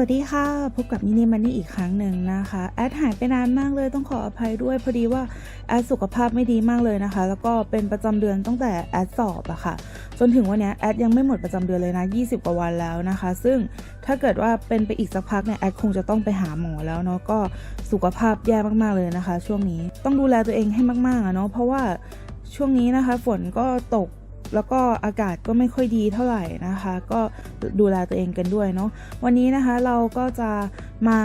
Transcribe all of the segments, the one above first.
สวัสดีค่ะ พบกับนินิมันนี่อีกครั้งหนึ่งนะคะ แอดหายไปนานมากเลยต้องขออภัยด้วย พอดีว่าแอดสุขภาพไม่ดีมากเลยนะคะ แล้วก็เป็นประจำเดือนตั้งแต่แอดสอบอะค่ะ จนถึงวันนี้แอดยังไม่หมดประจำเดือนเลยนะ 20 กว่าวันแล้วนะคะ ซึ่งถ้าเกิดว่าเป็นไปอีกสักพักเนี่ยแอดคงจะต้องไปหาหมอแล้วเนาะก็สุขภาพแย่มากๆเลยนะคะ ช่วงนี้ต้องดูแลตัวเองให้มากๆอะเนาะเพราะว่าช่วงนี้นะคะฝนก็ตก แล้วก็อากาศก็ไม่ค่อยดีเท่าไหร่นะคะ ก็ดูแลตัวเองกันด้วยเนาะวันนี้นะคะเราก็จะมา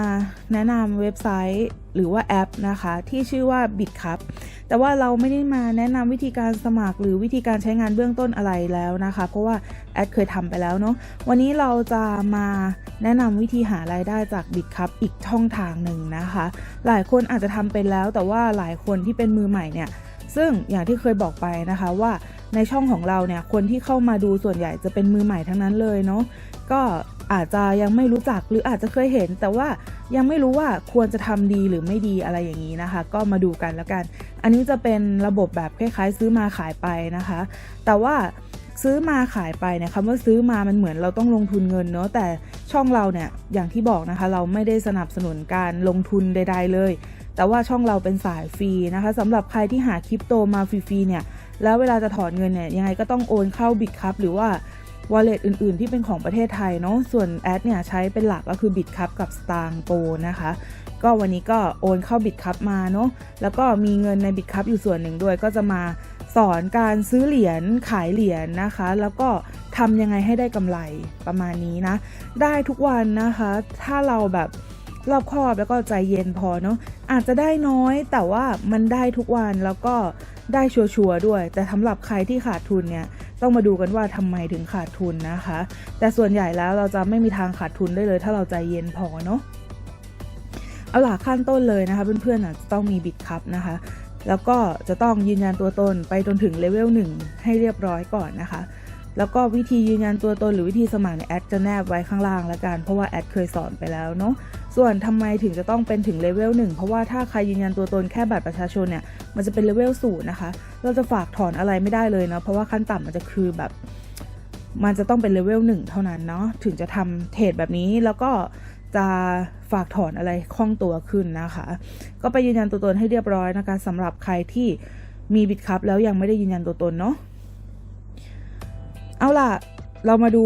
แนะนำเว็บไซต์หรือว่าแอปนะคะ ที่ชื่อว่า BitCup แต่ว่าเราไม่ได้มาแนะนำวิธีการสมัครหรือวิธีการใช้งานเบื้องต้นอะไรแล้วนะคะ เพราะว่าแอดเคยทำไปแล้วเนาะวันนี้เราจะมาแนะนำวิธีหารายได้จาก BitCup อีกช่องทางหนึ่งนะคะ หลายคนอาจจะทำเป็นแล้ว แต่ว่าหลายคนที่เป็นมือใหม่เนี่ยซึ่งอย่างที่เคยบอกไปนะคะว่า ในช่องของเราเนี่ยคนที่เข้ามาดูส่วนใหญ่จะเป็นมือใหม่ทั้งนั้นเลยเนาะก็อาจจะยังไม่รู้จักหรืออาจจะเคยเห็น แต่ว่ายังไม่รู้ว่าควรจะทำดีหรือไม่ดีอะไรอย่างนี้นะคะ ก็มาดูกันแล้วกัน อันนี้จะเป็นระบบแบบคล้ายๆ ซื้อมาขายไปนะคะ แต่ว่าซื้อมาขายไปเนี่ยคำว่าซื้อมามันเหมือนเราต้องลงทุนเงินเนาะแต่ช่องเราเนี่ยอย่างที่บอกนะคะ เราไม่ได้สนับสนุนการลงทุนใด ๆ เลย แต่ว่าช่องเราเป็นสายฟรีนะคะสำหรับใครที่หาคริปโตมาฟรีๆเนี่ย แล้วเวลาจะถอนเงินเนี่ยยังไงก็ต้องโอนเข้าบิตคัพหรือว่า wallet อื่นๆ ที่เป็นของประเทศไทยเนาะ ส่วนแอดเนี่ยใช้เป็นหลักก็คือบิตคัพกับสตางโปนะคะ ก็วันนี้ก็โอนเข้าบิตคัพมาเนาะ แล้วก็มีเงินในบิตคัพอยู่ส่วนหนึ่งด้วย ก็จะมาสอนการซื้อเหรียญขายเหรียญนะคะ แล้วก็ทำยังไงให้ได้กำไรประมาณนี้นะ ได้ทุกวันนะคะ ถ้าเราแบบ รอบคอบแล้วก็ใจเย็นพอเนาะอาจจะได้น้อยแต่ว่ามันได้ทุกวันแล้วก็ได้ชัวร์ๆด้วย แต่สำหรับใครที่ขาดทุนเนี่ยต้องมาดูกันว่าทำไมถึงขาดทุนนะคะ แต่ส่วนใหญ่แล้วเราจะไม่มีทางขาดทุนได้เลย ถ้าเราใจเย็นพอเนาะเอาล่ะขั้นต้นเลยนะคะ เพื่อนๆอะจะต้องมีบิตคัพนะคะแล้วก็จะต้องยืนยันตัวตนไปจนถึงเลเวล1ให้เรียบร้อยก่อนนะคะ แล้วก็วิธียืนยันตัวตนหรือวิธีสมัครในแอดจะแนบไว้ข้างล่างล้วกัน เพราะว่าแอดเคยสอนไปแล้วเนาะ ส่วนทำไมถึงจะต้องเป็นถึงเลเวลหนึ่งเพราะว่าถ้าใครยืนยันตัวตนแค่บัตรประชาชนเนี่ยมันจะเป็นเลเวลศูนย์นะคะ เราจะฝากถอนอะไรไม่ได้เลยเนาะเพราะว่าขั้นต่ำมันจะคือแบบ มันจะต้องเป็นเลเวลหนึ่งเท่านั้นเนาะถึงจะทำเทรดแบบนี้แล้วก็จะฝากถอนอะไรคล่องตัวขึ้นนะคะ ก็ไปยืนยันตัวตนให้เรียบร้อยนะคะสำหรับใครที่มีบิตคัพแล้วยังไม่ได้ยืนยันตัวตนเนาะเอาล่ะ เรามาดู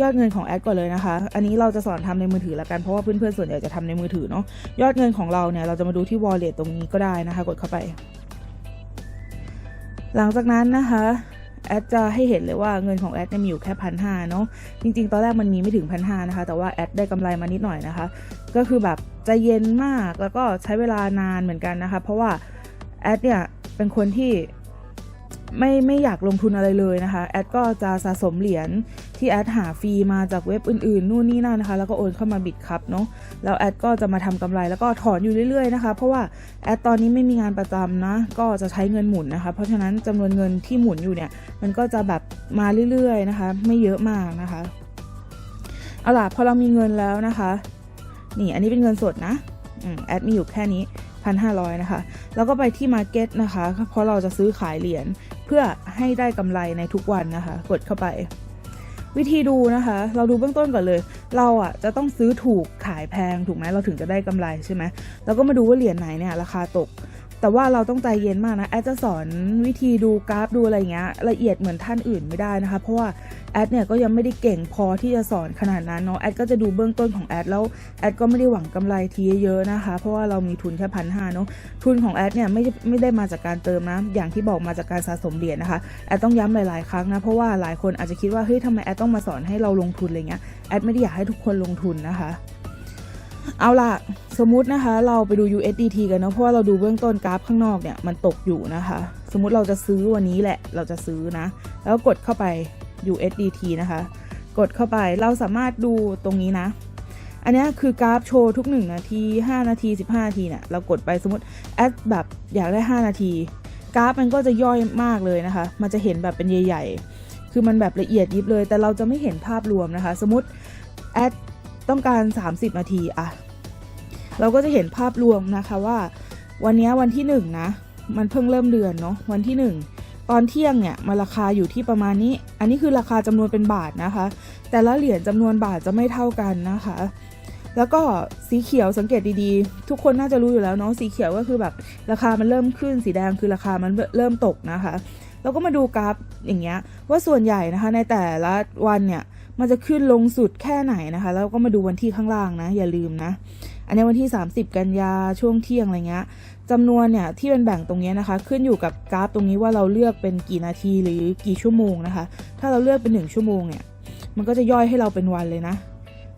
ยอดเงินของแอดก่อนเลยนะคะ อันนี้เราจะสอนทำในมือถือล้วกัน เพราะว่าเพื่อนๆส่วนใหญ่จะทำในมือถือเนาะ ยอดเงินของเราเนี่ย เราจะมาดูที่ wallet ตรงนี้ก็ได้นะคะ กดเข้าไป หลังจากนั้นนะคะแอดจะให้เห็นเลยว่าเงินของแอดเนี่ยมีอยู่แค่พันห้าเนาะ จริงๆ ตอนแรกมันมีไม่ถึงพันห้านะคะ แต่ว่าแอดได้กำไรมานิดหน่อยนะคะ ก็คือแบบใจเย็นมาก แล้วก็ใช้เวลานานเหมือนกันนะคะ เพราะว่าแอดเนี่ยเป็นคนที่ ไม่ไม่อยากลงทุนอะไรเลยนะคะ แอดก็จะสะสมเหรียญที่แอดหาฟรีมาจากเว็บอื่นๆ นู่นนี่นั่นนะคะ แล้วก็โอนเข้ามาบิตครับเนาะ แล้วแอดก็จะมาทำกำไรแล้วก็ถอนอยู่เรื่อยๆนะคะ เพราะว่าแอดตอนนี้ไม่มีงานประจำนะ ก็จะใช้เงินหมุนนะคะ เพราะฉะนั้นจำนวนเงินที่หมุนอยู่เนี่ย มันก็จะแบบมาเรื่อยๆนะคะ ไม่เยอะมากนะคะ เอาล่ะพอเรามีเงินแล้วนะคะ นี่อันนี้เป็นเงินสดนะอแอดมีอยู่แค่นี้พันห้าร้อยนะคะ แล้วก็ไปที่ Market นะคะ เพราะเราจะซื้อขายเหรียญ เพื่อให้ได้กำไรในทุกวันนะคะ กดเข้าไป วิธีดูนะคะ เราดูเบื้องต้นก่อนเลย เราอะจะต้องซื้อถูกขายแพงถูกไหมเราถึงจะได้กำไรใช่ไหมแล้วก็มาดูว่าเหรียญไหนเนี่ยราคาตก แต่ว่าเราต้องใจเย็นมากนะ แอดจะสอนวิธีดูกราฟดูอะไรเงี้ยละเอียดเหมือนท่านอื่นไม่ได้นะคะ เพราะว่าแอดเนี่ยก็ยังไม่ได้เก่งพอที่จะสอนขนาดนั้นเนาะแอดก็จะดูเบื้องต้นของแอดแล้วแอดก็ไม่ได้หวังกำไรทีเยอะนะคะ เพราะว่าเรามีทุนแค่พันห้าเนาะทุนของแอดเนี่ยไม่ไม่ได้มาจากการเติมนะอย่างที่บอกมาจากการสะสมเหรียญนะคะแอดต้องย้ำหลายๆครั้งนะเพราะว่าหลายคนอาจจะคิดว่าเฮ้ยทำไมแอดต้องมาสอนให้เราลงทุนอะไรเงี้ยแอดไม่ได้อยากให้ทุกคนลงทุนนะคะ เอาล่ะ สมมตินะคะ เราไปดู USDT กันเนาะเพราะว่าเราดูเบื้องต้นกราฟข้างนอกเนี่ยมันตกอยู่นะคะ สมมุติเราจะซื้อวันนี้แหละเราจะซื้อนะ แล้วกดเข้าไป USDT นะคะ กดเข้าไปเราสามารถดูตรงนี้นะ อันนี้คือกราฟโชว์ทุก 1 นาที 5 นาที 15 นาทีเนี่ยเรากดไปสมมติแอดแบบอยากได้ 5 นาที กราฟมันก็จะย่อยมากเลยนะคะ มันจะเห็นแบบเป็นใหญ่ๆคือมันแบบละเอียดยิบเลย แต่เราจะไม่เห็นภาพรวมนะคะ สมมติแอด ต้องการ 30 นาทีอะเราก็จะเห็นภาพรวมนะคะว่า วันนี้วันที่ 1 นะ มันเพิ่งเริ่มเดือนเนาะวันที่ 1 ตอนเที่ยงเนี่ยมันราคาอยู่ที่ประมาณนี้ อันนี้คือราคาจำนวนเป็นบาทนะคะ แต่ละเหรียญจำนวนบาทจะไม่เท่ากันนะคะ แล้วก็สีเขียวสังเกตดีๆ ทุกคนน่าจะรู้อยู่แล้วเนาะสีเขียวก็คือแบบราคามันเริ่มขึ้นสีแดงคือราคามันเริ่มตกนะคะเราก็มาดูกราฟอย่างเงี้ยว่าส่วนใหญ่นะคะในแต่ละวันเนี่ย มันจะขึ้นลงสุดแค่ไหนนะคะ แล้วก็มาดูวันที่ข้างล่างนะ อย่าลืมนะ อันนี้วันที่ 30 กันยาช่วงเที่ยงอะไรเงี้ยจำนวนเนี่ยที่เป็นแบ่งตรงนี้นะคะ ขึ้นอยู่กับกราฟตรงนี้ว่าเราเลือกเป็นกี่นาทีหรือกี่ชั่วโมงนะคะ ถ้าเราเลือกเป็น 1 ชั่วโมงเนี่ย มันก็จะย่อยให้เราเป็นวันเลยนะ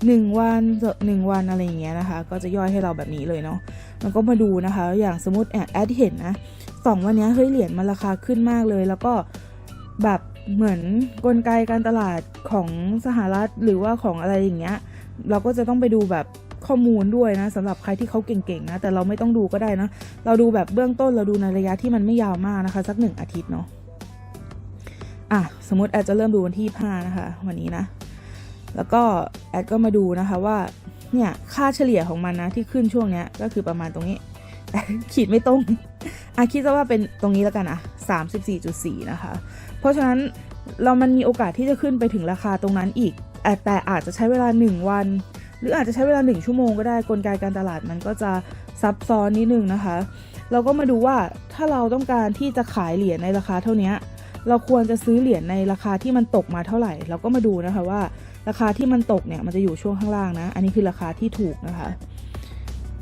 หนึ่งวันหนึ่งวันอะไรอย่างเงี้ยนะคะ ก็จะย่อยให้เราแบบนี้เลยเนาะมันก็มาดูนะคะ อย่างสมมติแอดแอดเห็นนะสองวันนี้เฮ้ยเหรียญมันราคาขึ้นมากเลย แล้วก็แบบ เหมือนกลไกการตลาดของสหรัฐหรือว่าของอะไรอย่างเงี้ย เราก็จะต้องไปดูแบบข้อมูลด้วยนะสำหรับใครที่เขาเก่งๆนะ แต่เราไม่ต้องดูก็ได้นะ เราดูแบบเบื้องต้นเราดูในระยะที่มันไม่ยาวมากนะคะ สักหนึ่งอาทิตย์เนาะอะสมมติแอดจะเริ่มดูวันที่ห้านะคะ วันนี้นะ แล้วก็แอดก็มาดูนะคะว่าเนี่ยค่าเฉลี่ยของมันนะที่ขึ้นช่วงเนี้ยก็คือประมาณตรงนี้ ขีดไม่ตรงอะคิดซะว่าเป็นตรงนี้แล้วกันอะ34.4 นะคะ เพราะฉะนั้นเรามันมีโอกาสที่จะขึ้นไปถึงราคาตรงนั้นอีกแต่แต่อาจจะใช้เวลา 1 วัน หรืออาจจะใช้เวลา 1 ชั่วโมงก็ได้กลไกการตลาดมันก็จะซับซ้อนนิดนึงนะคะ เราก็มาดูว่าถ้าเราต้องการที่จะขายเหรียญในราคาเท่านี้เราควรจะซื้อเหรียญในราคาที่มันตกมาเท่าไหร่ เราก็มาดูนะคะว่า ราคาที่มันตกเนี่ยมันจะอยู่ช่วงข้างล่างนะ อันนี้คือราคาที่ถูกนะคะ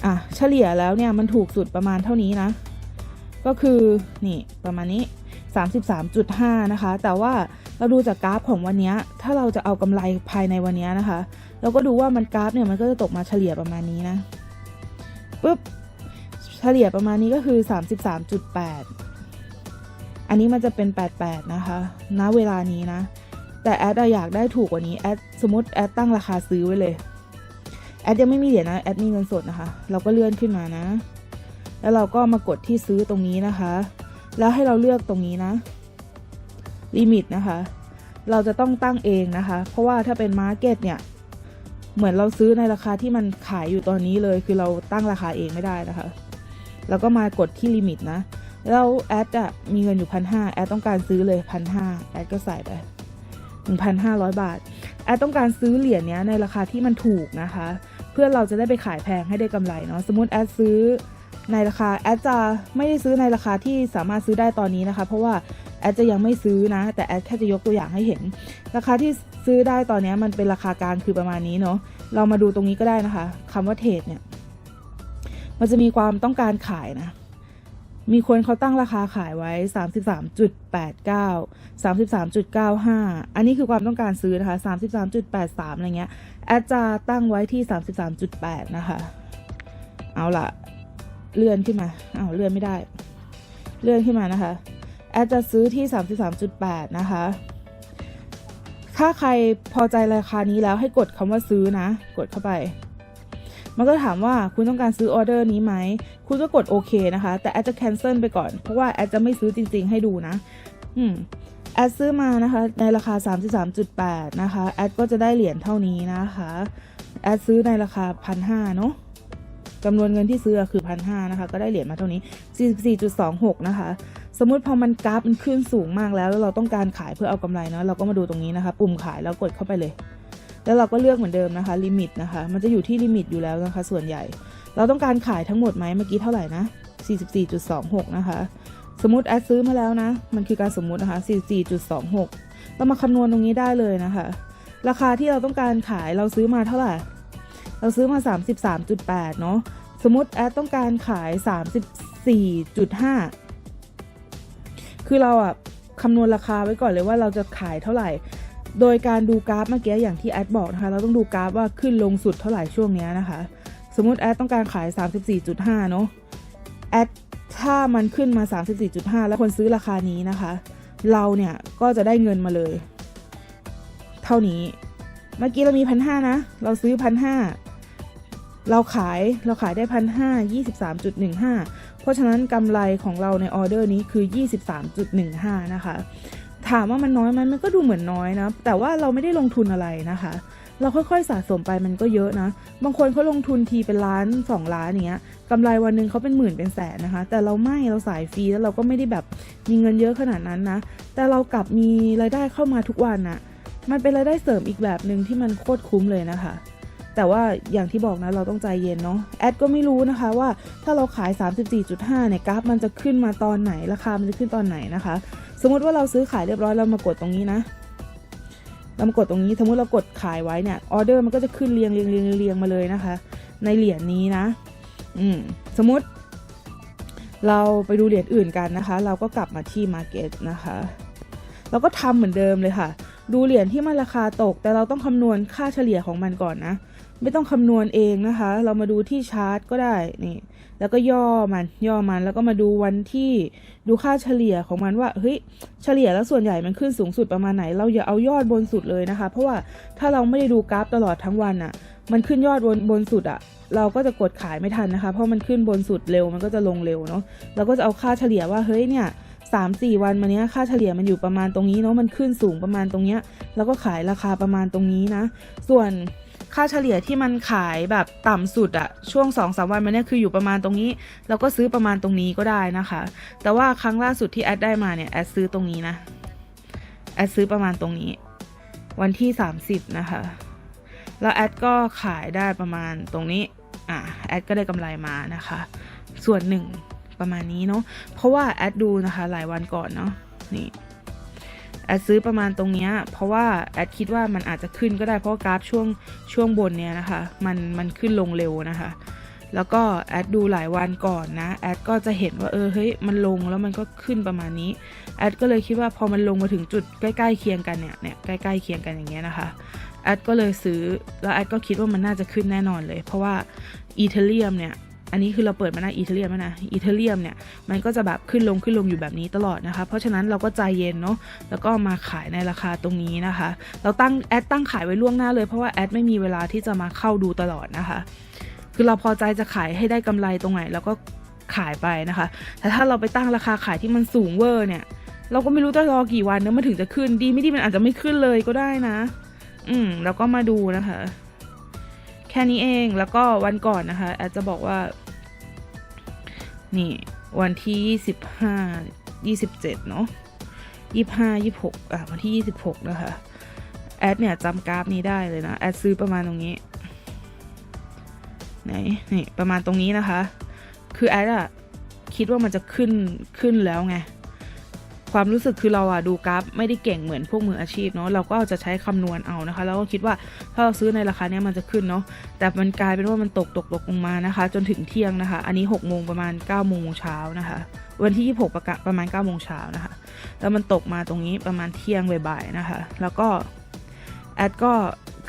อะเฉลี่ยแล้วเนี่ยมันถูกสุดประมาณเท่านี้นะ ก็คือนี่ประมาณนี้ 33.5 นะคะ แต่ว่าเราดูจากกราฟของวันนี้ ถ้าเราจะเอากำไรภายในวันนี้นะคะ เราก็ดูว่ามันกราฟเนี่ยมันก็จะตกมาเฉลี่ยประมาณนี้นะปุ๊บเฉลี่ยประมาณนี้ก็คือ 33.8 อันนี้มันจะเป็น 88 นะคะณเวลานี้นะ แต่แอดอะอยากได้ถูกกว่านี้แอดสมมติแอดตั้งราคาซื้อไว้เลยแอดยังไม่มีเหรียญนะแอดมีเงินสดนะคะ เราก็เลื่อนขึ้นมานะ แล้วเราก็มากดที่ซื้อตรงนี้นะคะ แล้วให้เราเลือกตรงนี้นะลิมิตนะคะ เราจะต้องตั้งเองนะคะ เพราะว่าถ้าเป็นมาร์เก็ตเนี่ยเหมือนเราซื้อในราคาที่มันขายอยู่ตอนนี้เลย คือเราตั้งราคาเองไม่ได้นะคะ แล้วก็มากดที่ลิมิตนะแล้วแอดอะมีเงินอยู่พันห้าแอดต้องการซื้อเลยพันห้าแอดก็ใส่ไปหนึ่งพันห้าร้อยบาท แอดต้องการซื้อเหรียญเนี้ยในราคาที่มันถูกนะคะ เพื่อเราจะได้ไปขายแพงให้ได้กำไรเนาะ สมมติแอดซื้อ ในราคาแอดจะไม่ได้ซื้อในราคาที่สามารถซื้อได้ตอนนี้นะคะ เพราะว่าแอดจะยังไม่ซื้อนะ แต่แอดแค่จะยกตัวอย่างให้เห็น ราคาที่ซื้อได้ตอนนี้มันเป็นราคากลางคือประมาณนี้เนาะเรามาดูตรงนี้ก็ได้นะคะคำว่าเทรดเนี่ย มันจะมีความต้องการขายนะ มีคนเขาตั้งราคาขายไว้ 33.89 33.95 อันนี้คือความต้องการซื้อนะคะ 33.83 อะไรเงี้ยแอดจะตั้งไว้ที่ 33.8 นะคะ เอาละ เลื่อนขึ้นมาเอาวเลื่อนไม่ได้ เลื่อนขึ้นมานะคะ แอดจะซื้อที่ 33.8 นะคะ ถ้าใครพอใจราคานี้แล้วให้กดคำว่าซื้อนะ กดเข้าไป มันก็ถามว่าคุณต้องการซื้อออเดอร์นี้ไหม คุณก็กดโอเคนะคะ แต่แอดจะ cancel ไปก่อน เพราะว่าแอดจะไม่ซื้อจริง ๆ ให้ดูนะ อืมแอดซื้อมานะคะ ในราคา 33.8 นะคะ แอดก็จะได้เหรียญเท่านี้นะคะ แอดซื้อในราคา 1,500 เนาะ จำนวนเงินที่ซื้อคือ1,500นะคะ ก็ได้เหรียญมาเท่านี้ 44.26 นะคะ สมมุติพอมันกราฟมันขึ้นสูงมากแล้ว แล้วเราต้องการขายเพื่อเอากำไรเนาะเราก็มาดูตรงนี้นะคะ ปุ่มขายแล้วกดเข้าไปเลย แล้วเราก็เลือกเหมือนเดิมนะคะลิมิตนะคะ มันจะอยู่ที่ลิมิตอยู่แล้วนะคะ ส่วนใหญ่ เราต้องการขายทั้งหมดไหมเมื่อกี้เท่าไหร่นะ 44.26 นะคะ สมมติแอดซื้อมาแล้วนะ มันคือการสมมุตินะคะ 44.26 เรามาคำนวณตรงนี้ได้เลยนะคะ ราคาที่เราต้องการขายเราซื้อมาเท่าไหร่เราซื้อมา 33.8 เนาะ สมมติแอดต้องการขาย 34.5 คือเราอะคำนวณราคาไว้ก่อนเลยว่าเราจะขายเท่าไหร่ โดยการดูกราฟเมื่อกี้อย่างที่แอดบอกนะคะ เราต้องดูกราฟว่าขึ้นลงสุดเท่าไหร่ช่วงเนี้ยนะคะ สมมติแอดต้องการขาย 34.5 เนาะแอดถ้ามันขึ้นมา 34.5 แล้วคนซื้อราคานี้นะคะ เราเนี่ยก็จะได้เงินมาเลย เท่านี้ เมื่อกี้เรามีพันห้านะ เราซื้อพันห้า เราขายเราขายได้พันห้ายี่สิบสามจุดหนึ่งห้าเพราะฉะนั้นกำไรของเราในออเดอร์นี้คือ23.15นะคะ ถามว่ามันน้อยไหมมันก็ดูเหมือนน้อยนะ แต่ว่าเราไม่ได้ลงทุนอะไรนะคะ เราค่อยๆสะสมไปมันก็เยอะนะ บางคนเขาลงทุนทีเป็นล้านสองล้านอย่างเงี้ยกำไรวันหนึ่งเขาเป็นหมื่นเป็นแสนนะคะ แต่เราไม่เราสายฟรีแล้วเราก็ไม่ได้แบบมีเงินเยอะขนาดนั้นนะ แต่เรากลับมีรายได้เข้ามาทุกวันน่ะมันเป็นรายได้เสริมอีกแบบหนึ่งที่มันโคตรคุ้มเลยนะคะ แต่ว่าอย่างที่บอกนะเราต้องใจเย็นเนาะแอดก็ไม่รู้นะคะว่าถ้าเราขาย 34.5เนี่ยกราฟมันจะขึ้นมาตอนไหนราคามันจะขึ้นตอนไหนนะคะ สมมติว่าเราซื้อขายเรียบร้อยเรามากดตรงนี้นะเรามากดตรงนี้สมมติเรากดขายไว้เนี่ยออเดอร์มันก็จะขึ้นเรียงเรียงเรียงเรียงมาเลยนะคะ ในเหรียญนี้นะ อืมสมมติ เราไปดูเหรียญอื่นกันนะคะ เราก็กลับมาที่ Market นะคะ เราก็ทำเหมือนเดิมเลยค่ะ ดูเหรียญที่มันราคาตก แต่เราต้องคำนวณค่าเฉลี่ยของมันก่อนนะ ไม่ต้องคำนวณเองนะคะ เรามาดูที่ชาร์ตก็ได้นี่แล้วก็ย่อมันย่อมันแล้วก็มาดูวันที่ดูค่าเฉลี่ยของมันว่าเฮ้ยเฉลี่ยแล้วส่วนใหญ่มันขึ้นสูงสุดประมาณไหน เราอย่าเอายอดบนสุดเลยนะคะ เพราะว่าถ้าเราไม่ได้ดูกราฟตลอดทั้งวันอะ่ะ มันขึ้นยอดบนบนสุดอะ่ะเราก็จะกดขายไม่ทันนะคะ เพราะมันขึ้นบนสุดเร็วมันก็จะลงเร็วเนาะเราก็จะเอาค่าเฉลี่ยว่าเฮ้ยเนี่ย สามสี่วันมาเนี้ยค่าเฉลี่ยมันอยู่ประมาณตรงนี้เนาะมันขึ้นสูงประมาณตรงเนี้ยแล้วก็ขายราคาประมาณตรงนี้นะ ส่วนค่าเฉลี่ยที่มันขายแบบต่ำสุดอะช่วง2อสวันมาเนี้ยคืออยู่ประมาณตรงนี้เราก็ซื้อประมาณตรงนี้ก็ได้นะคะ แต่ว่าครั้งล่าสุดที่แอดได้มาเนี่ยแอดซื้อตรงนี้นะแอดซื้อประมาณตรงนี้ วันที่ 30 นะคะ แล้วแอดก็ขายได้ประมาณตรงนี้อะแอดก็ได้กำไรมานะคะ ส่วนหนึ่ง ประมาณนี้เนาะเพราะว่าแอดดูนะคะหลายวันก่อนเนาะนี่แอดซื้อประมาณตรงเนี้ยเพราะว่าแอดคิดว่ามันอาจจะขึ้นก็ได้เพราะกราฟช่วงช่วงบนเนี้ยนะคะมันมันขึ้นลงเร็วนะคะ แล้วก็แอดดูหลายวันก่อนนะแอดก็จะเห็นว่าเออเฮ้ยมันลงแล้วมันก็ขึ้นประมาณนี้แอดก็เลยคิดว่าพอมันลงมาถึงจุดใกล้ๆเคียงกันเนี่ยเนี่ยใกล้ๆเคียงกันอย่างเงี้ยนะคะแอดก็เลยซื้อแล้วแอดก็คิดว่ามันน่าจะขึ้นแน่นอนเลย เพราะว่าอีเทเรียมเนี่ย อันนี้คือเราเปิดมาหน้าอีเทเรียมนะอีเทเรียมเนี่ยมันก็จะแบบขึ้นลงขึ้นลงอยู่แบบนี้ตลอดนะคะ เพราะฉะนั้นเราก็ใจเย็นเนาะแล้วก็มาขายในราคาตรงนี้นะคะ เราตั้งแอดตั้งขายไว้ล่วงหน้าเลยเพราะว่าแอดไม่มีเวลาที่จะมาเข้าดูตลอดนะคะ คือเราพอใจจะขายให้ได้กำไรตรงไหนเราก็ขายไปนะคะ แต่ถ้าเราไปตั้งราคาขายที่มันสูงเวอร์เนี่ย เราก็ไม่รู้จะรอกี่วันเนื้อมันถึงจะขึ้นดีไม่ดีมันอาจจะไม่ขึ้นเลยก็ได้นะ อืมแล้วก็มาดูนะคะ แค่นี้เองแล้วก็วันก่อนนะคะ แอดจะบอกว่า นี่วันที่ยี่สิบห้ายี่สิบเจ็ดเนาะยี่ห้ายี่หกอะ วันที่ยี่สิบหกนะคะ แอดเนี่ยจำกราฟนี้ได้เลยนะ แอดซื้อประมาณตรงนี้ ไหน นี่ ประมาณตรงนี้นะคะ คือแอดอะคิดว่ามันจะขึ้นขึ้นแล้วไง ความรู้สึกคือเราอะดูกราฟไม่ได้เก่งเหมือนพวกมืออาชีพเนาะเราก็จะใช้คำนวณเอานะคะ แล้วก็คิดว่าถ้าเราซื้อในราคาเนี้ยมันจะขึ้นเนาะแต่มันกลายเป็นว่ามันตกตกตกลงมานะคะ จนถึงเที่ยงนะคะ อันนี้6โมงประมาณ9โมงเช้านะคะวันที่ 26 ประกาศประมาณ9โมงเช้านะคะ แล้วมันตกมาตรงนี้ประมาณเที่ยงบ่ายๆนะคะ แล้วก็แอดก็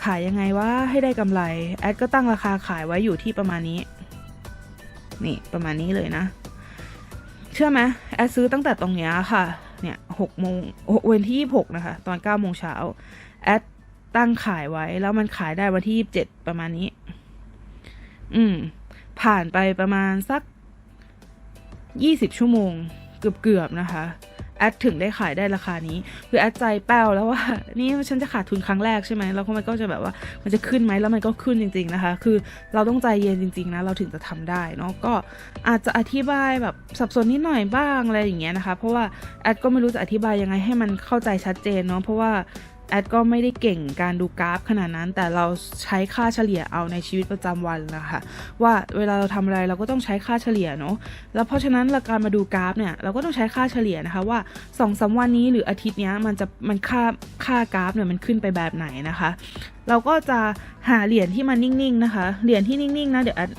ขายยังไงว่าให้ได้กำไร แอดก็ตั้งราคาขายไว้อยู่ที่ประมาณนี้ นี่ประมาณนี้เลยนะ เชื่อไหมแอดซื้อตั้งแต่ตรงเนี้ยค่ะ เนี่ยหกโมงวันที่ยี่หกนะคะ ตอนเก้าโมงเช้าแอดตั้งขายไว้ แล้วมันขายได้วันที่ยี่สิบเจ็ดประมาณนี้ อืม ผ่านไปประมาณสักยี่สิบชั่วโมง เกือบๆนะคะ แอดถึงได้ขายได้ราคานี้ คือแอดใจแป้วแล้วว่า นี่ฉันจะขาดทุนครั้งแรกใช่ไหมแล้วมันก็จะแบบว่ามันจะขึ้นไหมแล้วมันก็ขึ้นจริง ๆนะคะ คือเราต้องใจเย็นจริง ๆนะเราถึงจะทำได้เนาะก็อาจจะอธิบายแบบสับสนนิดหน่อยบ้างอะไรอย่างเงี้ยนะคะ เพราะว่าแอดก็ไม่รู้จะอธิบายยังไงให้มันเข้าใจชัดเจนเนาะเพราะว่า แอดก็ไม่ได้เก่งการดูกราฟขนาดนั้น แต่เราใช้ค่าเฉลี่ยเอาในชีวิตประจำวันนะคะว่าเวลาเราทำอะไรเราก็ต้องใช้ค่าเฉลี่ยเนาะแล้วเพราะฉะนั้นเราการมาดูกราฟเนี่ยเราก็ต้องใช้ค่าเฉลี่ยนะคะว่า2อสวันนี้หรืออาทิตย์นี้มันจะมันค่าค่ากราฟเนี่ยมันขึ้นไปแบบไหนนะคะ เราก็จะหาเหรียญที่มันนิ่งๆนะคะเหรียญที่นิ่งๆนะเดี๋ยวแอด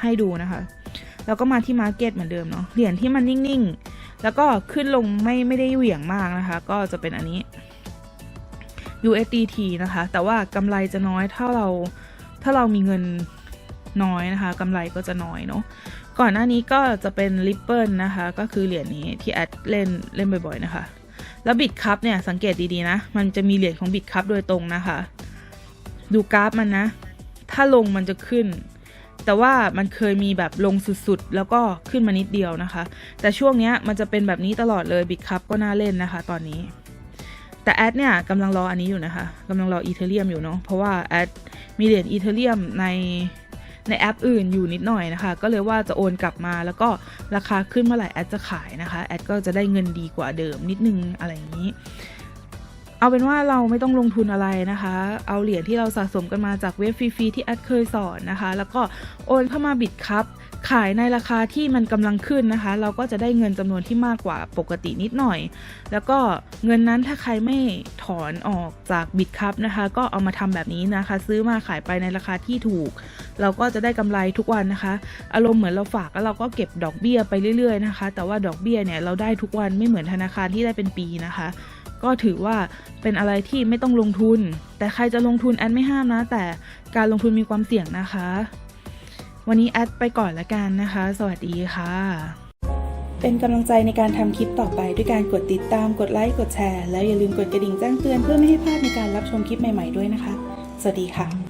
ให้ดูนะคะแล้วก็มาที่มาร์เก็ตเหมือนเดิมเนาะเหรียญที่มันนิ่งๆ แล้วก็ขึ้นลงไม่ไม่ได้เหวี่ยงมากนะคะ ก็จะเป็นอันนี้ USDT นะคะ แต่ว่ากำไรจะน้อยถ้าเราถ้าเรามีเงินน้อยนะคะกำไรก็จะน้อยเนาะก่อนหน้านี้ก็จะเป็น Ripple นะคะ ก็คือเหรียญนี้ที่แอดเล่นเล่นบ่อยๆนะคะ แล้วบิตคัพเนี่ยสังเกตดีๆนะ มันจะมีเหรียญของบิตคัพโดยตรงนะคะ ดูกราฟมันนะ ถ้าลงมันจะขึ้น แต่ว่ามันเคยมีแบบลงสุดๆ แล้วก็ขึ้นมานิดเดียวนะคะ แต่ช่วงเนี้ยมันจะเป็นแบบนี้ตลอดเลยบิตคัพก็น่าเล่นนะคะ ตอนนี้ แต่แอดเนี่ยกำลังรออันนี้อยู่นะคะกำลังรออีเทเรียมอยู่เนาะเพราะว่าแอดมีเหรียญอีเทเรียมในในแอปอื่นอยู่นิดหน่อยนะคะ ก็เลยว่าจะโอนกลับมาแล้วก็ราคาขึ้นเมื่อไหร่แอดจะขายนะคะ แอดก็จะได้เงินดีกว่าเดิมนิดนึงอะไรอย่างนี้ เอาเป็นว่าเราไม่ต้องลงทุนอะไรนะคะ เอาเหรียญที่เราสะสมกันมาจากเว็บฟรีๆที่แอดเคยสอนนะคะ แล้วก็โอนเข้ามาบิดครับ ขายในราคาที่มันกำลังขึ้นนะคะ เราก็จะได้เงินจำนวนที่มากกว่าปกตินิดหน่อย แล้วก็เงินนั้นถ้าใครไม่ถอนออกจากบิตครับนะคะ ก็เอามาทำแบบนี้นะคะ ซื้อมาขายไปในราคาที่ถูก เราก็จะได้กำไรทุกวันนะคะ อารมณ์เหมือนเราฝากแล้วเราก็เก็บดอกเบี้ยไปเรื่อยๆนะคะ แต่ว่าดอกเบี้ยเนี่ยเราได้ทุกวันไม่เหมือนธนาคารที่ได้เป็นปีนะคะก็ถือว่าเป็นอะไรที่ไม่ต้องลงทุน แต่ใครจะลงทุนแอดไม่ห้ามนะ แต่การลงทุนมีความเสี่ยงนะคะ วันนี้แอดไปก่อนละกันนะคะ สวัสดีค่ะ เป็นกำลังใจในการทำคลิปต่อไปด้วยการกดติดตามกดไลค์กดแชร์ แล้วอย่าลืมกดกระดิ่งแจ้งเตือนเพื่อไม่ให้พลาดในการรับชมคลิปใหม่ ๆด้วยนะคะ สวัสดีค่ะ